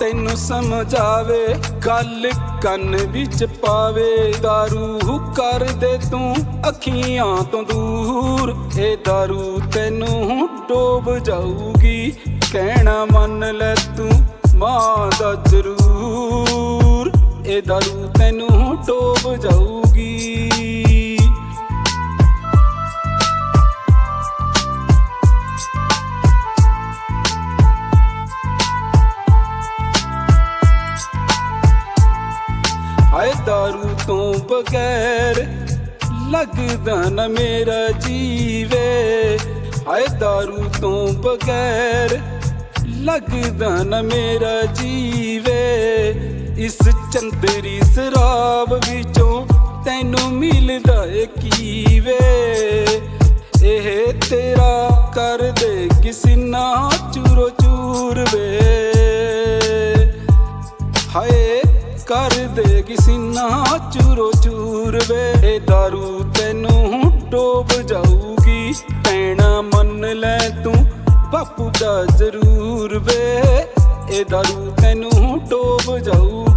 ਨੂੰ ਸਮਝਾਵੇ ਗੱਲ ਕੰਨ ਵਿੱਚ ਪਾਵੇ दारू ਕਰ ਦੇ ਤੂੰ ਅੱਖੀਆਂ ਤੋਂ ਦੂਰ ਇਹ दारू ਤੈਨੂੰ ਡੋਬ ਜਾਊਗੀ ਕਹਿਣਾ ਮੰਨ ਲੈ ਤੂੰ ਮਾਂ ਦਾ ਜ਼ਰੂਰ ਇਹ दारू ਤੈਨੂੰ ਡੋਬ ਜਾਊਗੀ ਦਾਰੂ ਤੋਂ ਬਗੈਰ ਲੱਗਦਾ ਨਾ ਮੇਰਾ ਜੀਵੇ ਹਾਏ ਦਾਰੂ ਤੋਂ ਬਗੈਰ ਲੱਗਦਾ ਨਾ ਮੇਰਾ ਜੀਵੇ ਇਸ ਚੰਦਰੀ ਸਰਾਬ ਵਿੱਚੋਂ ਤੈਨੂੰ ਮਿਲਦਾ ਏ ਕੀ ਵੇ ਇਹ ਤੇਰਾ ਕਰ ਦੇ ਕਿਸੇ ਨਾ ਚੂਰੋ ਚੂਰਵੇ ਹਾਏ ਕਰ ਦੇ ਕਿਸੀ ਨਾ ਚੂਰੋ ਚੂਰ ਵੇ ਇਹ दारू ਤੈਨੂੰ ਡੋਬ ਜਾਊਗੀ ਪੈਣਾ ਮੰਨ ਲੈ ਤੂੰ ਬਾਪੂ ਦਾ ਜ਼ਰੂਰ ਵੇ ਇਹ दारू ਤੈਨੂੰ ਡੋਬ ਜਾਊਗੀ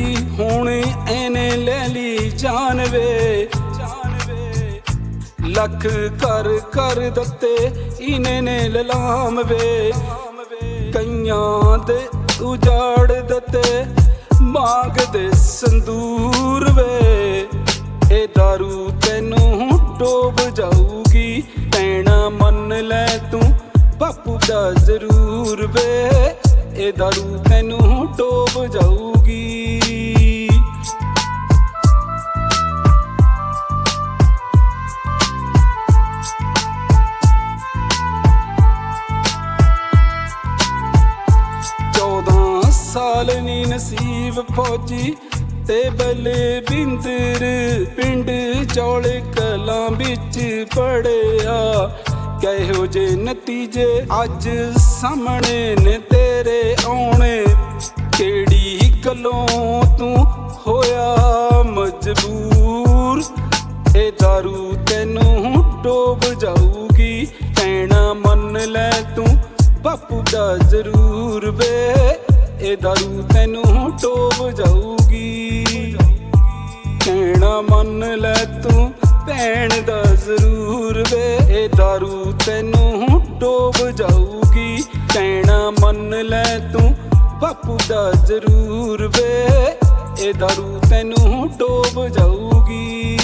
ਲਈ ਹੁਣ ਐਨੇ ਲੈ ਲਈ ਜਾਨ ਵੇ ਲੱਖ ਕਰ ਕਰ ਦਿੱਤੇ ਇਨੇ ਨੇ ਲਲਾਮ ਵੇ ਕਈਆਂ ਦੇ ਉਜਾੜ ਦਿੱਤੇ ਮੰਗਦੇ ਸੰਦੂਰ ਵੇ ਇਹ ਦਾਰੂ ਤੈਨੂੰ ਡੋਬ ਜਾਊਗੀ ਤੈਣਾ ਮੰਨ ਲੈ ਤੂੰ ਬਾਪੂ ਦਾ ਜ਼ਰੂਰ ਵੇ ਇਹ ਦਾਰੂ ਤੈਨੂੰ ਡੋਬ ਜਾਊਗੀ। ਚੌਦਾਂ ਸਾਲ ਨੀ ਨਸੀਬ ਫੌਜੀ ਤੇ ਬਲੇ ਬਿੰਦਰ ਪਿੰਡ ਚੌਲ ਕਲਾਂ ਵਿੱਚ ਪੜਿਆ। ਕਹਿਓ ਜੇ ਨਤੀਜੇ ਅੱਜ ਸਾਹਮਣੇ ਨੇ ਤੇਰੇ ਆਉਣੇ, ਕਿਹੜੀ ਗੱਲੋਂ ਤੂੰ ਹੋਇਆ ਮਜਬੂਰ? ਇਹ दारू ਤੈਨੂੰ ਡੋਬ ਜਾਊਗੀ, ਕਹਿਣਾ ਮੰਨ ਲੈ ਤੂੰ ਬਾਪੂ ਦਾ ਜ਼ਰੂਰ ਵੇ। ਇਹ ਦਾਰੂ ਤੈਨੂੰ ਟੋਬ ਜਾਊਗੀ। ਕਹਿਣਾ ਮੰਨ ਲੈ ਤੂੰ, ਭੈਣ ਦਾ ਜ਼ਰੂਰ ਵੇ। ਇਹ ਦਾਰੂ ਤੈਨੂੰ ਟੋਬ ਜਾਊਗੀ। ਕਹਿਣਾ ਮੰਨ ਲੈ ਤੂੰ, ਬਾਪੂ ਦਾ ਜ਼ਰੂਰ ਵੇ। ਇਹ ਦਾਰੂ ਤੈਨੂੰ ਟੋਬ ਜਾਊਗੀ।